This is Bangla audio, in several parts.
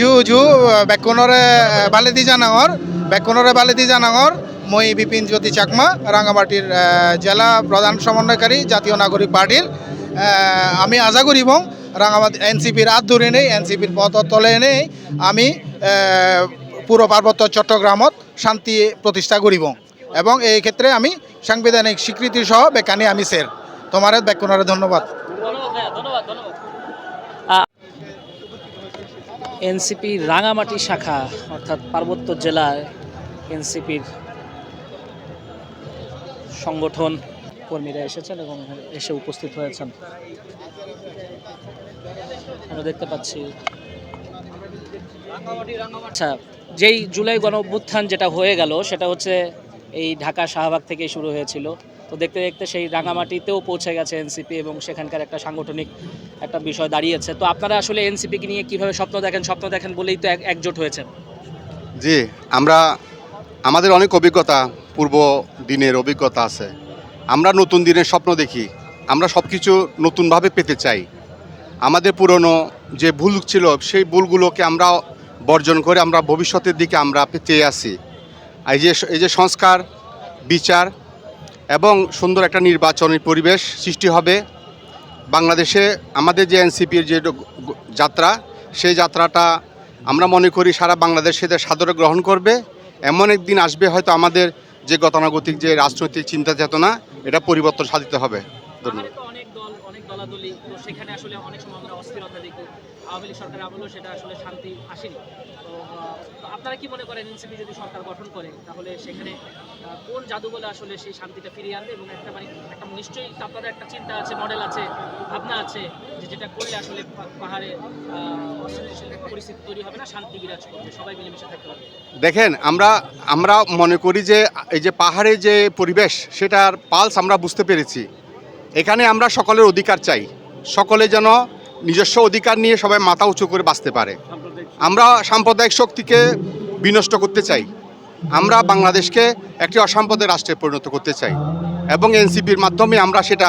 জু জু, বেকনরে, বালেদি জানাঙর বেকনরে বালেদি জানাঙর মই বিপিন জ্যোতি চাকমা রাঙামাটির জেলা প্রধান সমন্বয়কারী, জাতীয় নাগরিক পার্টির আমি আশা করিব রাঙামাটি এনসিপির হাত ধরে নেই, এনসিপির পথ তলে নেই, আমি পুরো পার্বত্য চট্টগ্রামত শান্তি প্রতিষ্ঠা করিব। এবং এই ক্ষেত্রে আমি সাংবিধানিক স্বীকৃতি সহ বেকানি আমি সের। তোমার বেকনরে ধন্যবাদ। এনসিপি রাঙামাটি শাখা, অর্থাৎ পার্বত্য জেলায় এনসিপির সংগঠন কর্মীরা এসেছেন এবং এসে উপস্থিত হয়েছেন। আমরা দেখতে পাচ্ছি আচ্ছা যেই জুলাই গণ অভ্যুত্থান যেটা হয়ে গেল, সেটা হচ্ছে এই ঢাকা শাহবাগ থেকে শুরু হয়েছিল। তো দেখতে দেখতে সেই রাঙামাটিতেও পৌঁছে গেছে এনসিপি এবং সেখানকার একটা সাংগঠনিক একটা বিষয় দাঁড়িয়েছে। তো আপনারা আসলে এনসিপিকে নিয়ে কীভাবে স্বপ্ন দেখেন? স্বপ্ন দেখেন বলেই তো একজোট হয়েছে। জি, আমরা, আমাদের অনেক অভিজ্ঞতা, পূর্ব দিনের অভিজ্ঞতা আছে। আমরা নতুন দিনের স্বপ্ন দেখি। আমরা সব কিছু নতুনভাবে পেতে চাই। আমাদের পুরনো যে ভুল ছিল, সেই ভুলগুলোকে আমরা বর্জন করে আমরা ভবিষ্যতের দিকে আমরা চেয়ে আসি এই যে এই যে সংস্কার, বিচার এবং সুন্দর একটা নির্বাচনী পরিবেশ সৃষ্টি হবে। বাংলাদেশে আমাদের যে এনসিপির যে যাত্রা, সেই যাত্রাটা আমরা মনে করি সারা বাংলাদেশ সেটা সাদরে গ্রহণ করবে। এমন একদিন আসবে হয়তো আমাদের যে গতানুগতিক, যে রাজনৈতিক চিন্তা চেতনা, এটা পরিবর্তন সাধিত হবে। ধন্যবাদ। আওয়ামী লীগ সরকার আমলেও সেটা আসলে শান্তি আসেনি। তো আপনারা কি মনে করেন এনসিপি যদি সরকার গঠন করে, তাহলে সেখানে কোন জাদু বলে আসলে সেই শান্তিটা ফিরিয়ে আনবে? এবং একটা মানে একটা নিশ্চয়ই আপনাদের একটা চিন্তা আছে, মডেল আছে, ভাবনা আছে যে যেটা করলে আসলে পাহাড়ে পরিস্থিতি তৈরি হবে না, শান্তি বিরাজ করবে, সবাই মিলেমিশে থাকতে পারবে। দেখেন, আমরা আমরা মনে করি যে, এই যে পাহাড়ে যে পরিবেশ, সেটার পালস আমরা বুঝতে পেরেছি। এখানে আমরা সকলের অধিকার চাই। সকলে যেন নিজস্ব অধিকার নিয়ে সবাই মাথা উঁচু করে বাঁচতে পারে। আমরা সাম্প্রদায়িক শক্তিকে বিনষ্ট করতে চাই। আমরা বাংলাদেশকে একটি অসাম্প্রদায়িক রাষ্ট্রে পরিণত করতে চাই এবং এনসিপির মাধ্যমে আমরা সেটা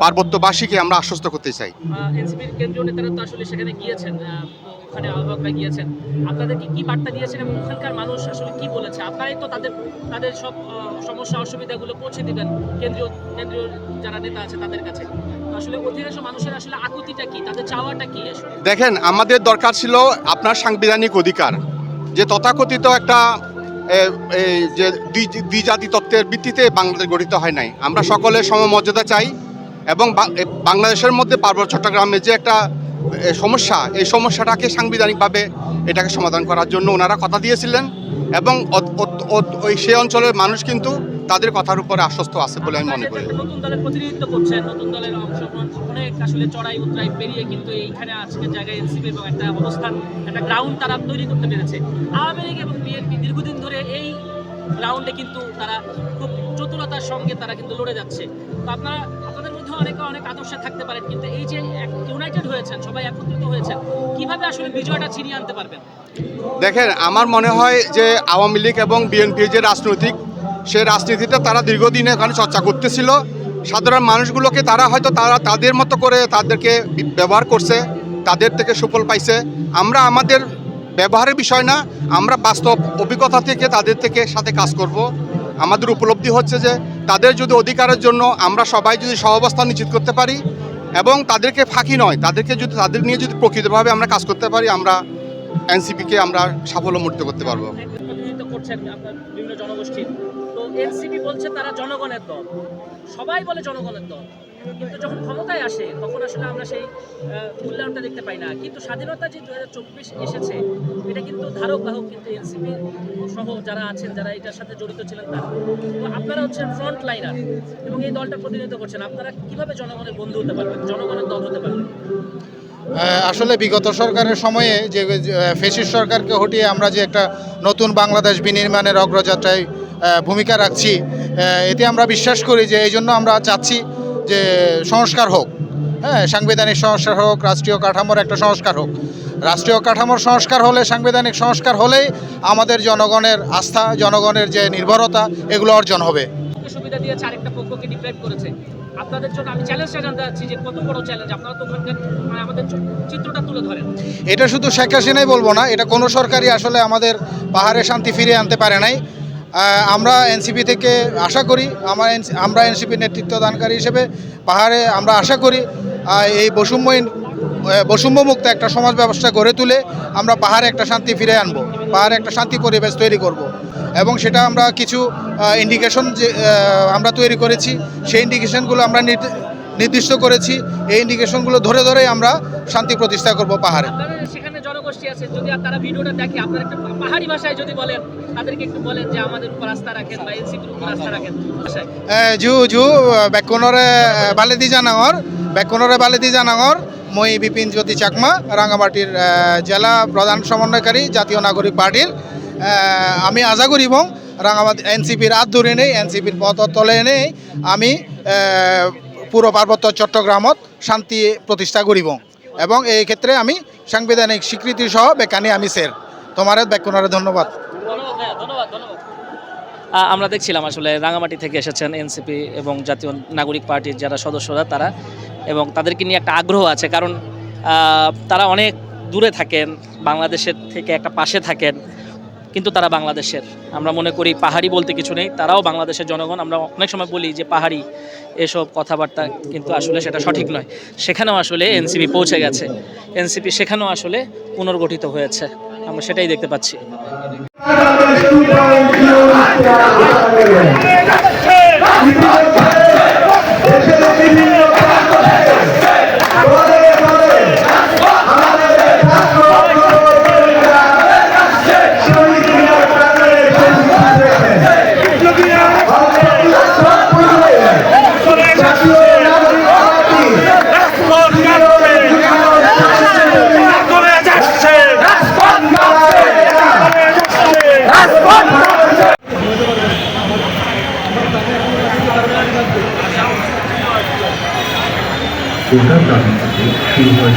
পার্বত্যবাসীকে আমরা আশ্বস্ত করতে চাই। এনসিপির কেন্দ্রীয় নেতারা তো আসলে সেখানে গিয়েছেন আহ, তো ওখানে আহ্বায়করা গিয়েছেন। আপনাদেরকে কি বার্তা দিয়েছেন এবং ওখানকার মানুষ আসলে কি বলেছে? আপনারাই তো তাদের তাদের সব সমস্যা অসুবিধাগুলো পৌঁছে দিবেন কেন্দ্রীয় কেন্দ্রীয় যারা নেতা আছে তাদের কাছে। আসলে অধিকাংশ মানুষের আসলে আকুতিটা কি? তাদের চাওয়াটা কি দেখেন, আমাদের দরকার ছিল আপনার সাংবিধানিক অধিকার। যে তথাকথিত একটা যে দ্বি- দ্বিজাতি তত্ত্বের ভিত্তিতে বাংলাদেশ গঠিত হয় নাই। আমরা সকলে সমমর্যাদা চাই এবং বাংলাদেশের মধ্যে পার্বত্য চট্টগ্রামে যে একটা সমস্যা, এই সমস্যাটাকে সাংবিধানিকভাবে এটাকে সমাধান করার জন্য ওনারা কথা দিয়েছিলেন এবং ওই সেই অঞ্চলের মানুষ কিন্তু তাদের কথার উপরে আশ্বস্ত আছে বলে আমি মনে করি। নতুন দলের প্রতিনিধিত্ব নতুন দলের আসলে চড়াই পেরিয়ে কিন্তু এইখানে জায়গায় এনসিপি এবং একটা একটা তারা তৈরি করতে পেরেছে। এবং দীর্ঘদিন ধরে এই গ্রাউন্ডে কিন্তু তারা খুব চতুরতার সঙ্গে তারা কিন্তু লড়ে যাচ্ছে। তো আপনারা অনেকে অনেক আদর্শে থাকতে পারেন, কিন্তু এই যে ইউনাইটেড হয়েছেন, সবাই একত্রিত কীভাবে আসলে বিজয়টা ছিনিয়ে আনতে পারবেন? দেখেন, আমার মনে হয় যে আওয়ামী লীগ এবং বিএনপি যে রাজনৈতিক, সে রাজনীতিটা তারা দীর্ঘদিন এখানে চর্চা করতেছিল। সাধারণ মানুষগুলোকে তারা হয়তো তারা তাদের মতো করে তাদেরকে ব্যবহার করছে, তাদের থেকে সুফল পাইছে। আমরা আমাদের ব্যবহারের বিষয় না, আমরা বাস্তব অভিজ্ঞতা থেকে তাদের থেকে সাথে কাজ করব। আমাদের উপলব্ধি হচ্ছে যে তাদের যদি অধিকারের জন্য আমরা সবাই যদি সহাবস্থান নিশ্চিত করতে পারি এবং তাদেরকে ফাঁকি নয়, তাদেরকে যদি, তাদের নিয়ে যদি প্রকৃতভাবে আমরা কাজ করতে পারি, আমরা এনসিপিকে আমরা সাফল্যমণ্ডিত করতে পারব। বলছে তারা জনগণের দল। সবাই বলে দল। যখন ক্ষমতায় আসে, তখন আসলে আমরা সেই দেখতে পাই না। কিন্তু স্বাধীনতা যে দু হাজার চব্বিশ এসেছে কিন্তু ধারক বাহক কিন্তু এনসিপি সহ যারা আছেন, যারা এটার সাথে জড়িত ছিলেন তারা। তো আপনারা হচ্ছেন ফ্রন্ট লাইনার এবং এই দলটা প্রতিনিধিত্ব করছেন। আপনারা কীভাবে জনগণের বন্ধু হতে পারবেন, জনগণের দল হতে পারবেন? আসলে বিগত সরকারের সময়ে যে ফেসিস সরকারকে হটিয়ে আমরা যে একটা নতুন বাংলাদেশ বিনির্মাণের অগ্রযাত্রায় ভূমিকা রাখছি এতে আমরা বিশ্বাস করি যে এই জন্য আমরা চাচ্ছি যে সংস্কার হোক। হ্যাঁ সাংবিধানিক সংস্কার হোক, রাষ্ট্রীয় কাঠামোর একটা সংস্কার হোক। রাষ্ট্রীয় কাঠামোর সংস্কার হলে সাংবিধানিক সংস্কার হলেই আমাদের জনগণের আস্থা জনগণের যে নির্ভরতা এগুলো অর্জন হবে। সুবিধা দিয়েছে আরেকটা পক্ষকে ডিপ্রাইভ করেছে। আপনাদের জন্য আমি চ্যালেঞ্জটা জানতে চাচ্ছি যে কত বড় চ্যালেঞ্জ আপনারা তো মানে আমাদের চিত্রটা তুলে ধরেন। এটা শুধু শেখ হাসিনাই বলব না এটা কোনো সরকারই আসলে আমাদের পাহাড়ে শান্তি ফিরিয়ে আনতে পারে নাই। আমরা এনসিপি থেকে আশা করি আমার আমরা এনসিপি নেতৃত্ব দানকারী হিসেবে পাহাড়ে আমরা আশা করি এই বৈষম্যহীন বৈষম্যমুক্ত একটা সমাজ ব্যবস্থা গড়ে তুলে আমরা পাহাড়ে একটা শান্তি ফিরে আনব পাহাড়ে একটা শান্তি পরিবেশ তৈরি করব। এবং সেটা আমরা কিছু ইন্ডিকেশন যে আমরা তৈরি করেছি সেই ইন্ডিকেশনগুলো আমরা নির্দিষ্ট করেছি এই ইন্ডিকেশনগুলো ধরে ধরেই আমরা শান্তি প্রতিষ্ঠা করব পাহাড়ে সেখানে জনগোষ্ঠী আছে যদি তারা ভিডিওটা দেখে আপনারা একটু পাহাড়ি ভাষায় যদি বলেন তাদেরকে একটু বলেন যে আমাদের উপর আস্থা রাখেন বা এনসিপির উপর আস্থা রাখেন জু জু বেকনরে বালেদি জানাঙর বেকনরে বালেদি জানাঙর মই বিপিন জ্যোতি চাকমা রাঙামাটির জেলা প্রধান সমন্বয়কারী জাতীয় নাগরিক পার্টির। আমি আশা করিব রাঙামাটি এনসিপির হাত ধরে নেই, এনসিপির পথ তলে নেই। আমি পুরো পার্বত্য চট্টগ্রামত শান্তি প্রতিষ্ঠা করিব এবং এই ক্ষেত্রে আমি সাংবিধানিক স্বীকৃতি সহ বেকানি আমি সের। তোমার বেকনরে ধন্যবাদ। আমরা দেখছিলাম আসলে রাঙামাটি থেকে এসেছেন এনসিপি এবং জাতীয় নাগরিক পার্টির যারা সদস্যরা, তারা এবং তাদেরকে নিয়ে একটা আগ্রহ আছে, কারণ তারা অনেক দূরে থাকেন, বাংলাদেশের থেকে একটা পাশে থাকেন, কিন্তু তারা বাংলাদেশের। আমরা মনে করি পাহাড়ি বলতে কিছু নেই, তারাও বাংলাদেশের জনগণ। আমরা অনেক সময় বলি যে পাহাড়ি এসব কথাবার্তা কিন্তু আসলে সেটা সঠিক নয়। সেখানেও আসলে এনসিপি পৌঁছে গেছে। এনসিপি সেখানেও আসলে পুনর্গঠিত হয়েছে। আমরা সেটাই দেখতে পাচ্ছি। গোটা প্রান্ত থেকে শুরু হয়